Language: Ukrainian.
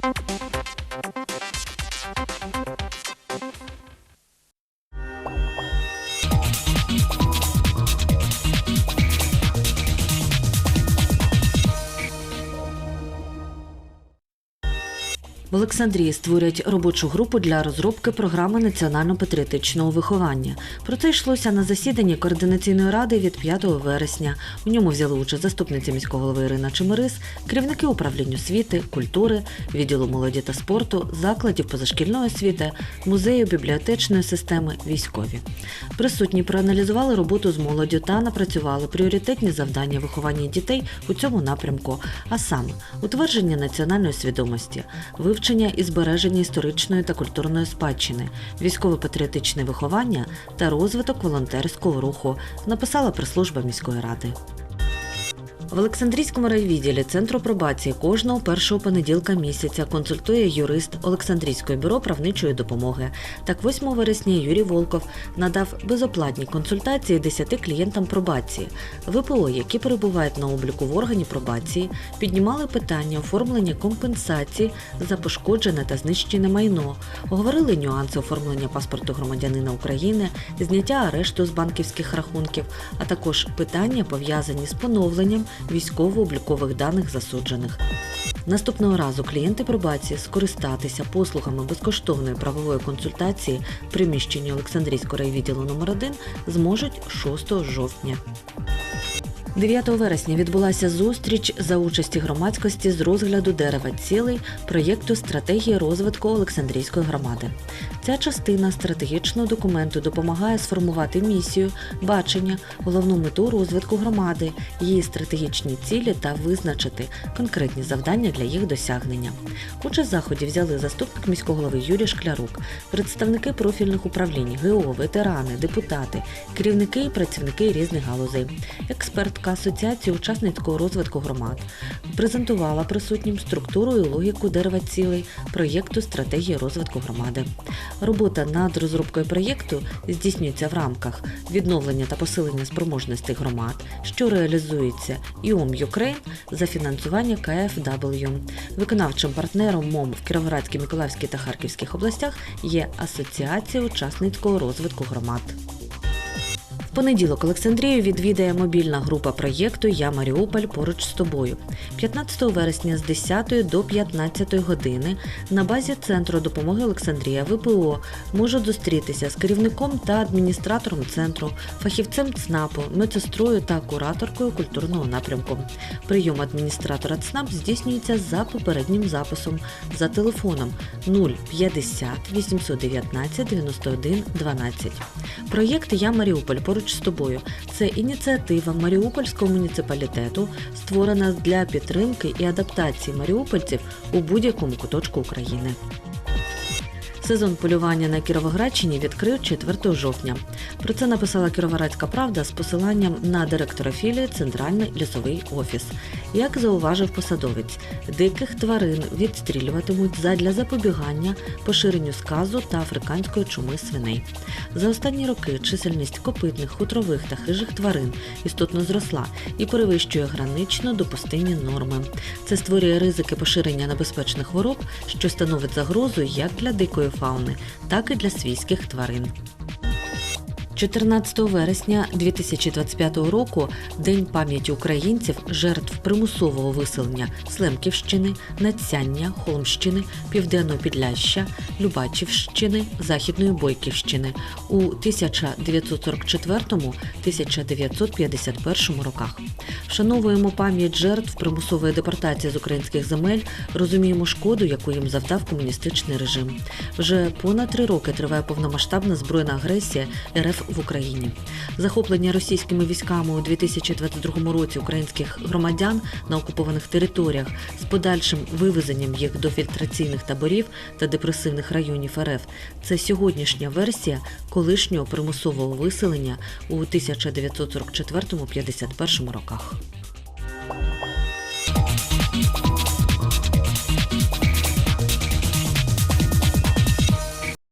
Thank you. В Олександрії створюють робочу групу для розробки програми національно-патріотичного виховання. Про це йшлося на засіданні координаційної ради від 5 вересня. У ньому взяли участь заступниця міського голови Ірина Чемерис, керівники управління освіти, культури, відділу молоді та спорту, закладів позашкільної освіти, музею бібліотечної системи, військові. Присутні проаналізували роботу з молоддю та напрацювали пріоритетні завдання виховання дітей у цьому напрямку, а саме утвердження національної свідомості, вивчення і збереження історичної та культурної спадщини, військово-патріотичне виховання та розвиток волонтерського руху, написала прес-служба міської ради. В Олександрійському райвідділі Центру пробації кожного першого понеділка місяця консультує юрист Олександрійського бюро правничої допомоги. Так, 8 вересня Юрій Волков надав безоплатні консультації 10 клієнтам пробації. ВПО, які перебувають на обліку в органі пробації, піднімали питання оформлення компенсації за пошкоджене та знищене майно, оговорили нюанси оформлення паспорту громадянина України, зняття арешту з банківських рахунків, а також питання пов'язані з поновленням військово-облікових даних засуджених. Наступного разу клієнти пробації скористатися послугами безкоштовної правової консультації в приміщенні Олександрійського райвідділу номер 1 зможуть 6 жовтня. 9 вересня відбулася зустріч за участі громадськості з розгляду дерева цілей проєкту стратегії розвитку Олександрійської громади. Ця частина стратегічного документу допомагає сформувати місію, бачення, головну мету розвитку громади, її стратегічні цілі та визначити конкретні завдання для їх досягнення. Участь в заході взяли заступник міського голови Юрій Шклярук, представники профільних управлінь, ГО, ветерани, депутати, керівники і працівники різних галузей, експертка Асоціації учасницького розвитку громад презентувала присутнім структуру і логіку дерева цілей проєкту стратегії розвитку громади. Робота над розробкою проєкту здійснюється в рамках відновлення та посилення спроможностей громад, що реалізується ІОМ Юкрейн за фінансування КФВ. Виконавчим партнером МОМ в Кіровоградській, Миколаївській та Харківських областях є Асоціація учасницького розвитку громад. Понеділок Олександрію відвідає мобільна група проєкту Я Маріуполь поруч з тобою. 15 вересня з 10 до 15 години на базі центру допомоги Олександрія ВПО можуть зустрітися з керівником та адміністратором центру, фахівцем ЦНАПу, медсестрою та кураторкою культурного напрямку. Прийом адміністратора ЦНАП здійснюється за попереднім записом за телефоном 050 819 91 12. Проєкт Я Маріуполь поруч з тобою. Це ініціатива Маріупольського муніципалітету, створена для підтримки і адаптації маріупольців у будь-якому куточку України. Сезон полювання на Кіровоградщині відкрив 4 жовтня. Про це написала Кіровоградська правда з посиланням на директора філії Центральний лісовий офіс. Як зауважив посадовець, диких тварин відстрілюватимуть задля запобігання поширенню сказу та африканської чуми свиней. За останні роки чисельність копитних, хутрових та хижих тварин істотно зросла і перевищує гранично допустимі норми. Це створює ризики поширення небезпечних хвороб, що становить загрозу як для дикої фауни, так і для свійських тварин. 14 вересня 2025 року День пам'яті українців, жертв примусового виселення Слемківщини, Надсяння, Холмщини, Південного Підляща, Любачівщини, Західної Бойківщини у 1944-1951 роках. Вшановуємо пам'ять жертв примусової депортації з українських земель, розуміємо шкоду, яку їм завдав комуністичний режим. Вже понад три роки триває повномасштабна збройна агресія РФ в Україні. Захоплення російськими військами у 2022 році українських громадян на окупованих територіях з подальшим вивезенням їх до фільтраційних таборів та депресивних районів РФ це сьогоднішня версія колишнього примусового виселення у 1944-51 роках.